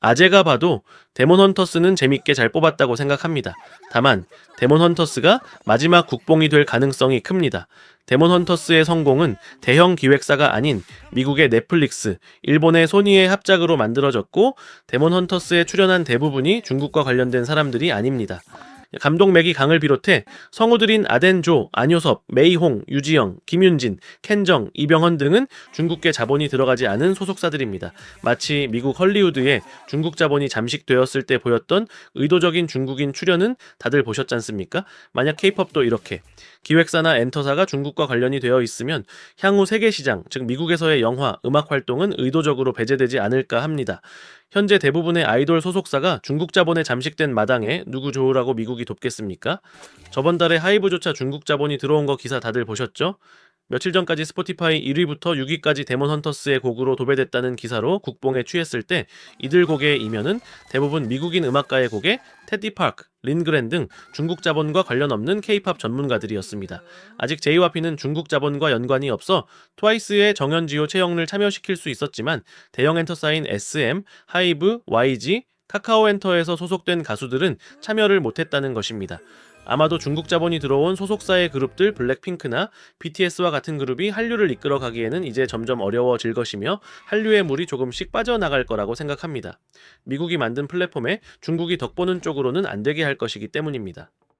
아재가 봐도 데몬 헌터스는 재밌게 잘 뽑았다고 생각합니다. 다만 데몬 헌터스가 마지막 국뽕이 될 가능성이 큽니다. 데몬 헌터스의 성공은 대형 기획사가 아닌 미국의 넷플릭스, 일본의 소니의 합작으로 만들어졌고 데몬 헌터스에 출연한 대부분이 중국과 관련된 사람들이 아닙니다. 감독 맥이 강을 비롯해 성우들인 아덴조, 안효섭, 메이홍, 유지영, 김윤진, 켄정, 이병헌 등은 중국계 자본이 들어가지 않은 소속사들입니다. 마치 미국 헐리우드에 중국 자본이 잠식되었을 때 보였던 의도적인 중국인 출연은 다들 보셨지 않습니까? 만약 케이팝도 이렇게 기획사나 엔터사가 중국과 관련이 되어 있으면 향후 세계 시장, 즉 미국에서의 영화, 음악 활동은 의도적으로 배제되지 않을까 합니다. 현재 대부분의 아이돌 소속사가 중국 자본에 잠식된 마당에 누구 좋으라고 미국이 돕겠습니까? 저번 달에 하이브조차 중국 자본이 들어온 거 기사 다들 보셨죠? 며칠 전까지 스포티파이 1위부터 6위까지 데몬 헌터스의 곡으로 도배됐다는 기사로 국뽕에 취했을 때 이들 곡의 이면은 대부분 미국인 음악가의 곡에 테디 파크, 린그렌 등 중국 자본과 관련 없는 케이팝 전문가들이었습니다. 아직 제이와피는 중국 자본과 연관이 없어 트와이스의 정현지호 채영을 참여시킬 수 있었지만 대형 엔터사인 SM, 하이브, YG, 카카오 엔터에서 소속된 가수들은 참여를 못했다는 것입니다. 아마도 중국 자본이 들어온 소속사의 그룹들 블랙핑크나 BTS와 같은 그룹이 한류를 이끌어 가기에는 이제 점점 어려워질 것이며 한류의 물이 조금씩 빠져나갈 거라고 생각합니다. 미국이 만든 플랫폼에 중국이 덕보는 쪽으로는 안 되게 할 것이기 때문입니다.